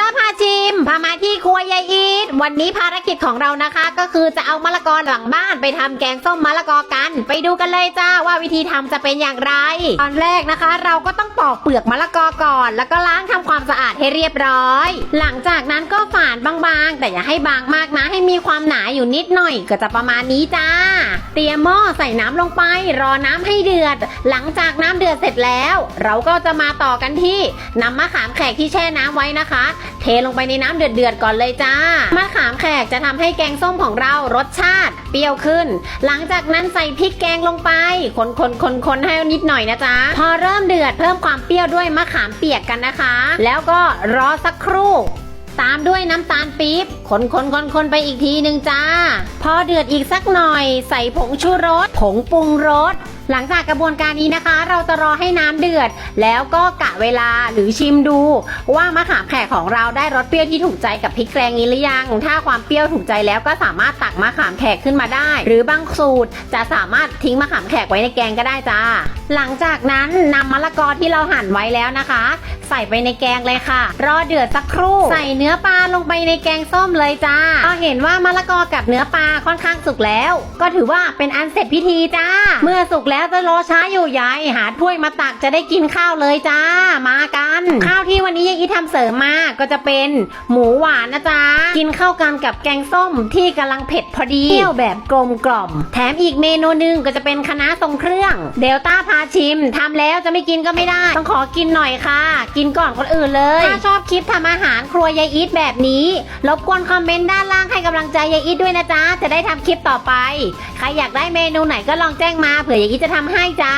ต้าพาชิม พามาที่ครัวยายอีทวันนี้ภารกิจของเรานะคะ ก็คือจะเอามะละกอหลังบ้านไปทำแกงส้มมะละกอกัน ไปดูกันเลยจ้าว่าวิธีทำจะเป็นอย่างไร ตอนแรกนะคะ เราก็ต้องปอกเปลือกมะละกอก่อน แล้วก็ล้างทำความสะอาดให้เรียบร้อย หลังจากนั้นก็ฝานบางๆ แต่อย่าให้บางมากนะ มีความหนาอยู่นิดหน่อยก็จะประมาณนี้จ้า เตรียมหม้อใส่น้ำลงไป รอน้ำให้เดือด หลังจากน้ำเดือดเสร็จแล้ว เราก็จะมาต่อกันที่นำมะขามแขกที่แช่น้ำไว้นะคะ เทลงไปในน้ำเดือดๆก่อนเลยจ้ามะขามแขกจะทำให้แกงส้มของเรารสชาติ เปรี้ยวขึ้น หลังจากนั้นใส่พริกแกงลงไป คนๆคนๆให้นิดหน่อยนะจ๊ะพอเริ่มเดือดเพิ่มความเปรี้ยวด้วยมะขามเปียกกันนะคะ แล้วก็รอสักครู่ ตามด้วยน้ำตาลปี๊บคนคนคนคนไปอีกทีหนึ่งจ้า พอเดือดอีกสักหน่อย ใส่ผงชูรส ผงปรุงรส หลังจากกระบวนการนี้นะคะ เราจะรอให้น้ำเดือด แล้วก็กะเวลาหรือชิมดู ว่ามะขามแขกของเราได้รสเปรี้ยวที่ถูกใจกับพริกแกงนี้หรือยัง ถ้าความเปรี้ยวถูกใจแล้วก็สามารถตักมะขามแขกขึ้นมาได้ หรือบางสูตรจะสามารถทิ้งมะขามแขกไว้ในแกงก็ได้จ้า หลังจากนั้นนำมะละกอที่เราหั่นไว้แล้วนะคะ ใส่ไปในแกงเลยค่ะ รอเดือดสักครู่ ใส่เนื้อปลาลงไปในแกงส้มเลยจ้าพอเห็นว่ามะละกอกับเนื้อปลาค่อนข้างสุกแล้ว ก็ถือว่าเป็นอันเสร็จพิธีจ้า เมื่อสุกแล้วจะรอช้าอยู่ใหญ่หาถ้วยมาตักจะได้กินข้าวเลยจ้า มากัน ข้าวที่วันนี้ยายอีทำเสริมมาก็จะเป็นหมูหวานนะจ๊ะกินเข้ากันกับแกงส้มที่กำลังเผ็ดพอดีเปรี้ยวแบบกลมกล่อม แถมอีกเมนูหนึ่งก็จะเป็นคณะทรงเครื่อง เดลต้าพาชิมทำแล้วจะไม่กินก็ไม่ได้ ต้องขอกินหน่อยค่ะกิกินก่อนคนอื่นเลย ถ้าชอบคลิปทำอาหารครัวยายอีทแบบนี้รบกวนคอมเมนต์ด้านล่างให้กำลังใจยายอีทด้วยนะจ๊ะ จะได้ทำคลิปต่อไป ใครอยากได้เมนูไหนก็ลองแจ้งมาเผื่อยายอีทจะทำให้จ้า